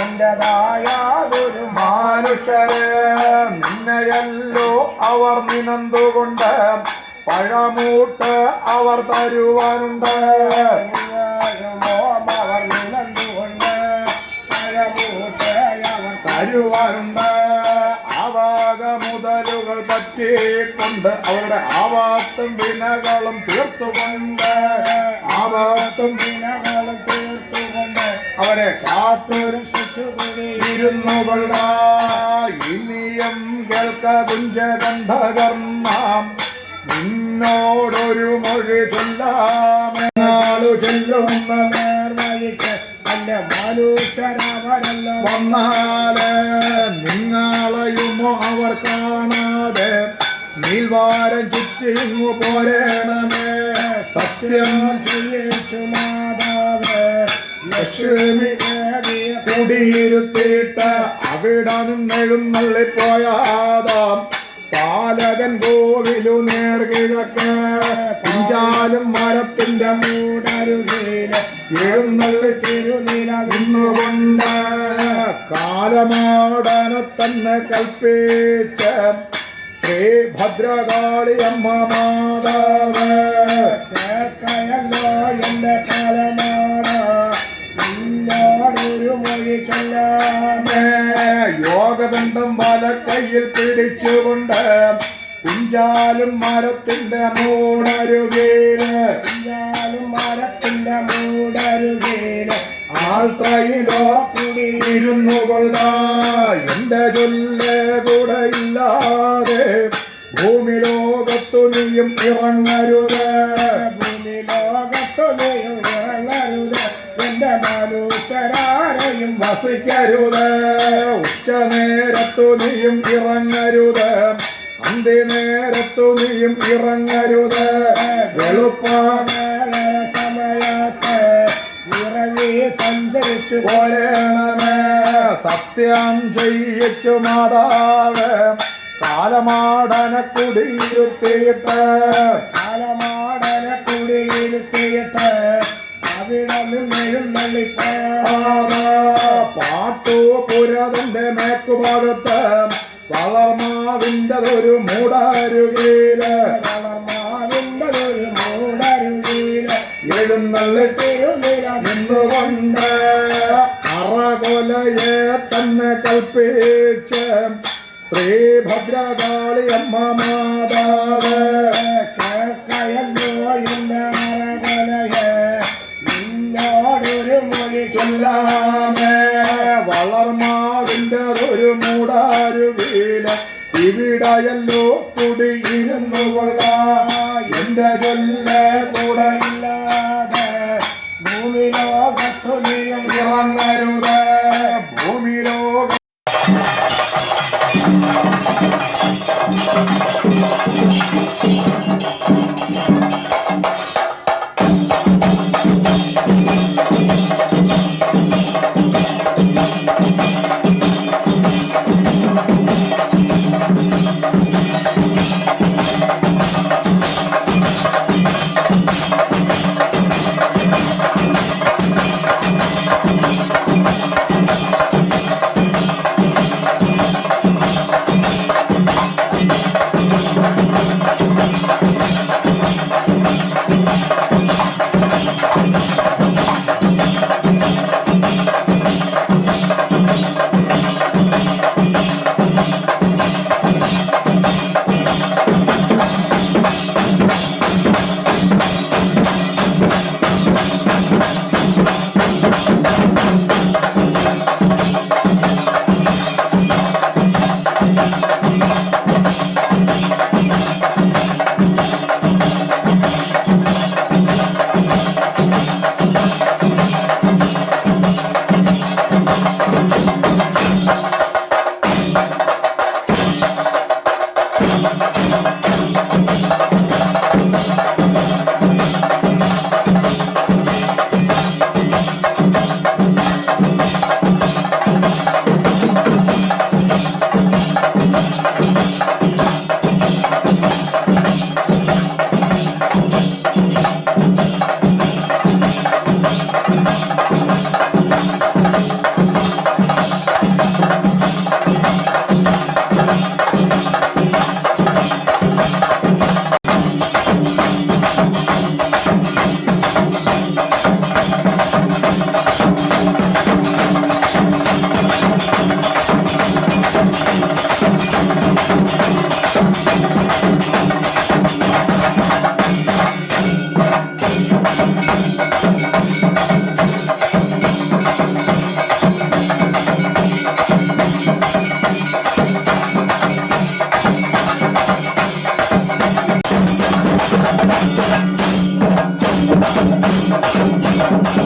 എന്റേതായൊരു മനുഷ്യരെ നിന്നെയല്ലോ അവർ നിനന്തുകൊണ്ട് പഴമൂട്ട് അവർ തരുവാനുണ്ട്. അവർ നിനന്തുകൊണ്ട് പഴമൂട്ട് അവർ തരുവാനുണ്ട്. മുതലുകൾ പറ്റിക്കൊണ്ട് അവരുടെ ആവാസം വിനകളും തീർത്തുകൊണ്ട് ആവാസം വിനകളും തീർത്തുകൊണ്ട് അവരെ കാത്തൊരു ഇരുന്നു കൊള്ള. ഇനിയും കേൾക്ക കുഞ്ചകണ്ഠകർന്നാം നിന്നോടൊരു മൊഴി ചൊല്ലാമെന്നാളു ചെല്ലുന്ന നേർവഴിക്ക് അല്ല മാലൂശരാവരല്ല വന്നാൽ നിങ്ങളെയുമോ അവർ കാണാതെ നീൽവാരം ചുറ്റിങ്ങു പോരണമേ. സത്യം ചെയ്യിച്ചു മാതാവേ ലക്ഷ്മി കുടിയിരുത്തിയിട്ട് അവിടെ നിന്നെഴുന്നള്ളിപ്പോയാതാം പാലകൻ കോവിലു നേർകിഴക്ക് പിഞ്ചാലും മരത്തിന്റെ മൂടരുകയിൽ എഴുന്നള്ളി തിരുനില നിന്നുകൊണ്ട് കാലമാടനെ തന്നെ കൽപ്പിച്ച് ശ്രീ ഭദ്രകാളി അമ്മ മാതാവ്. കേൾക്കയല്ലോ എന്റെ കാലമാട നിന്നോടൊരു മൊഴി യോഗദണ്ഡം വല കയ്യിൽ പിടിച്ചുകൊണ്ട് കുഞ്ചാലും മരത്തിന്റെ മൂടരുകയിൽ കുഞ്ചാലും മരത്തിന്റെ മൂടരുകയിൽ ആൾത്രയിലോ കുടിയിരുന്നു കൊള്ള എന്റെ ചൊല്ല് കൂടെ ഇല്ലാതെ ഭൂമി ലോകത്തു നീയും ഇറങ്ങരുത്. ഭൂമി ലോകത്തു നീയും ഇറങ്ങരുത്. എന്റെ മനുഷ്യരാരെയും വസിക്കരുത്. ഉച്ച നേരത്തു നീയും ഇറങ്ങരുത്. അന്തി നേരത്തു നീയും ഇറങ്ങരുത്. ഇറങ്ങി സഞ്ചരിച്ചു പോരണമേ. സത്യം ചെയ്യിച്ചു മാതാവ്. കാലമാടന കുടിയിരുത്തിയിട്ട് കാലമാടന കുടിയിരുത്തിയിട്ട് അവിടെ നിന്നെഴുന്നള്ളിപ്പോ പാട്ടു പുരതന്റെ മേക്കുഭാഗത്ത് വളർമാവിന്റെ ഒരു മൂടാരുകയിൽ നിന്നുകൊണ്ട് അറകൊലയെ തന്നെ കൽപ്പിച്ച് ശ്രീഭദ്രകാളി അമ്മ മാതാവ് വളർമാവിന്റെ ഒരു മൂടാരുകയിൽ ഇവിടെയല്ലോ കുടിയിരുന്നു കൊള്ളാം എന്റെ ചൊല്ല്「そろそろ」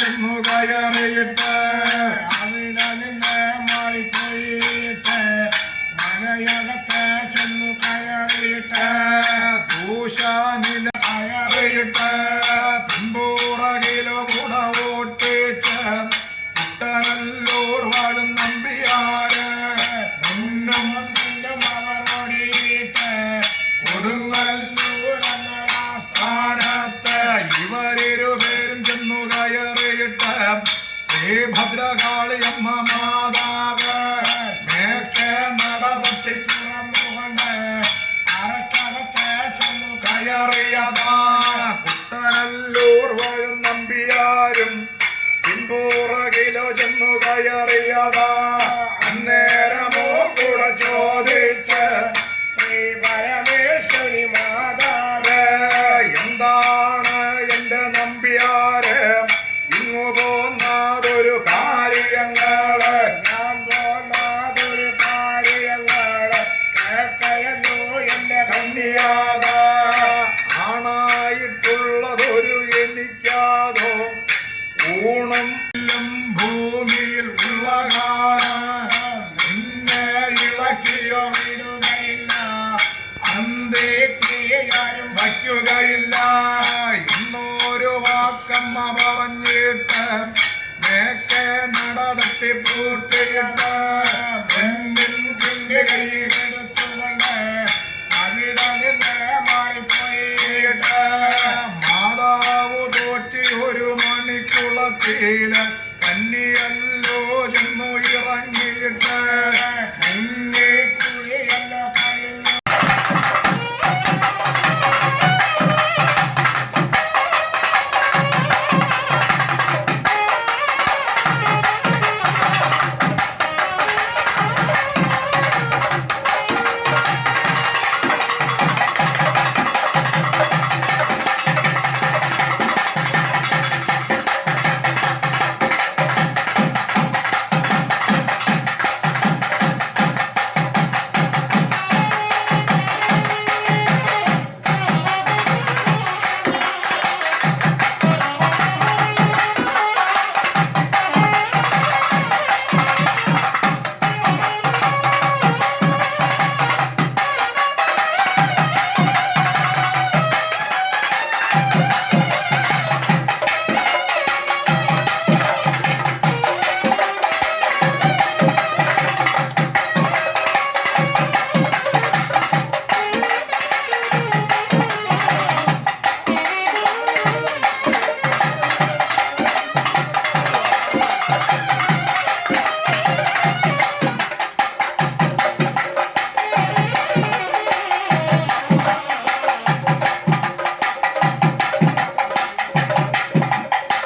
ജന്മകായമേട്ട എന്നുകയറിയതാ അന്നേരമോ കൂടെ ചോദിച്ചു. ഉപയോഗിടുകയില്ല അന്തേക്രിയയാലും വയ്ക്കുകയില്ല എന്നൊരു വാക്കമ്മ പറഞ്ഞിട്ട് മേക്കെ നടത്തി പൂട്ടിയിട്ട് എന്തിൽ കിണ്ടുകൈകളെടുത്തുകൊണ്ട് അവിടെ മാറിപ്പോയിട്ട് മാതാവ് തോറ്റി ഒരു മണിക്കുളത്തിയില്ല